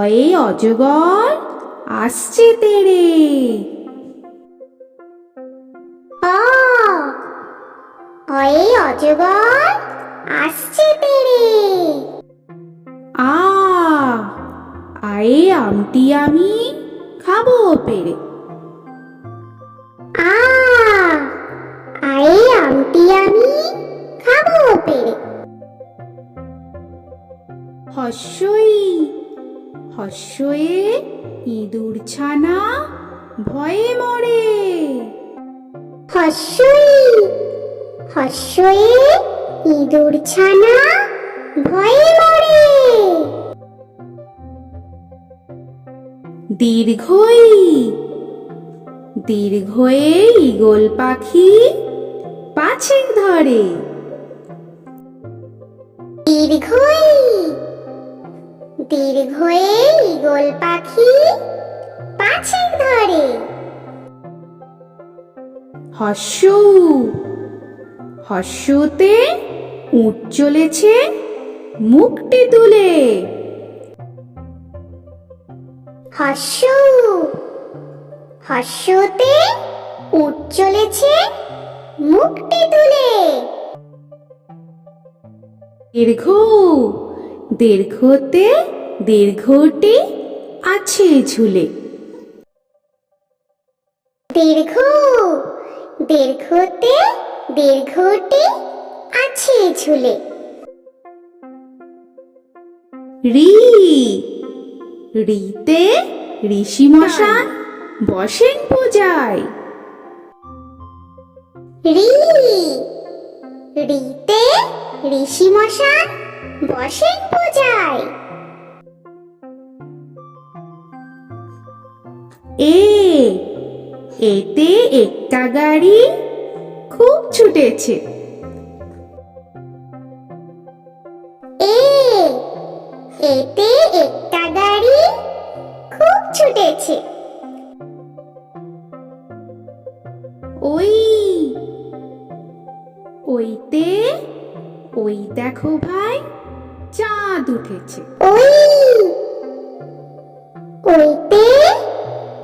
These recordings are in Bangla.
অয়ে অজগর আসছে তেরে। অয়ে অজগর আসছে তেরে। আ আয়ে আমটি আমি খাব পেরে। আ আয়ে আমটি আমি খাব পেরে। হস্যই হস্যয়ে ইঁদুর ছানা ভয়ে মরে। হস্যই হস্যয়ে ইঁদুর ছানা ভয়ে মরে। দীর্ঘই দীর্ঘয়ে ইগল পাখি পাছে ধরে। দীর্ঘই দীর্ঘয়ে ইগল পাখি পাছে ধরে। হস্য হস্যতে উঠ চলেছে মুখটি তুলে। হস্য হস্যতে উঠ চলেছে মুখটি তুলে। দীর্ঘ দীর্ঘতে দীর্ঘটি আছে ঝুলে। দীর্ঘ দীর্ঘতে দীর্ঘটি আছে ঝুলে। রি রিতে ঋষি মশান বসেন পূজায়। রি রিতে ঋষি মশান বসেন পূজায়। এ এতে একটা গাড়ি খুব ছুটেছে। এ এতে একটা গাড়ি খুব ছুটেছে। ওই ওইতে ওই দেখো ভাই চাঁদ উঠেছে। ওই ওইতে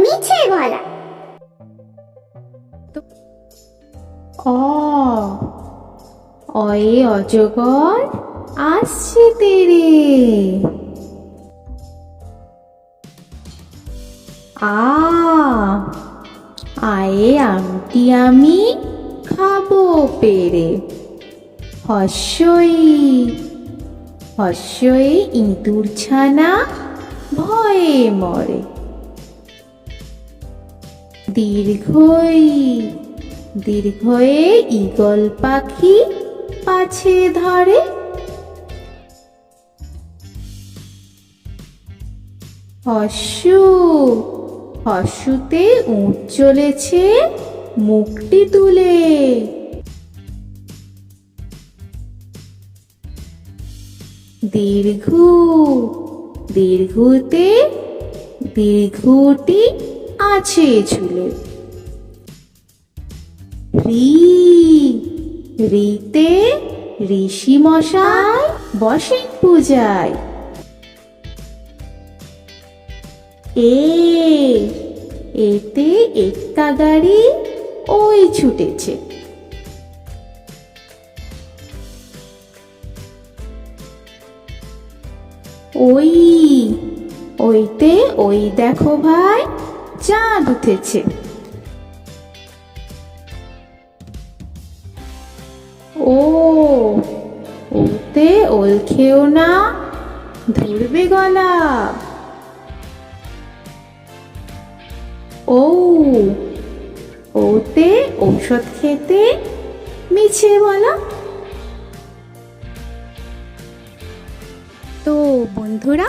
মিছে বলা অ অয়ে অজগর আসছে তেরে। আ, আয়ে আমটি আমি খাব পেরে। হস্যই হস্যই ইঁদুর ছানা ভয়ে মরে। দীর্ঘই, দীর্ঘয়ে ঈগল পাখি পাছে ধরে। হস্য, হস্যতে উঠ চলেছে মুখটি তুলে। দীর্ঘ, দীর্ঘতে দীর্ঘটি আছে ঝুলে। রি, রিতে ঋষি মশাই বসেন পূজায়। এ, এতে একটা গাড়ি ওই ছুটেছে। ওই, ওইতে ওই দেখো ভাই চাঁদ উঠেছে। ও ওতে ওল খেও না, ধরবে গলা। ও, ওতে ঔষধ খেতে মিছে বলা। তো বন্ধুরা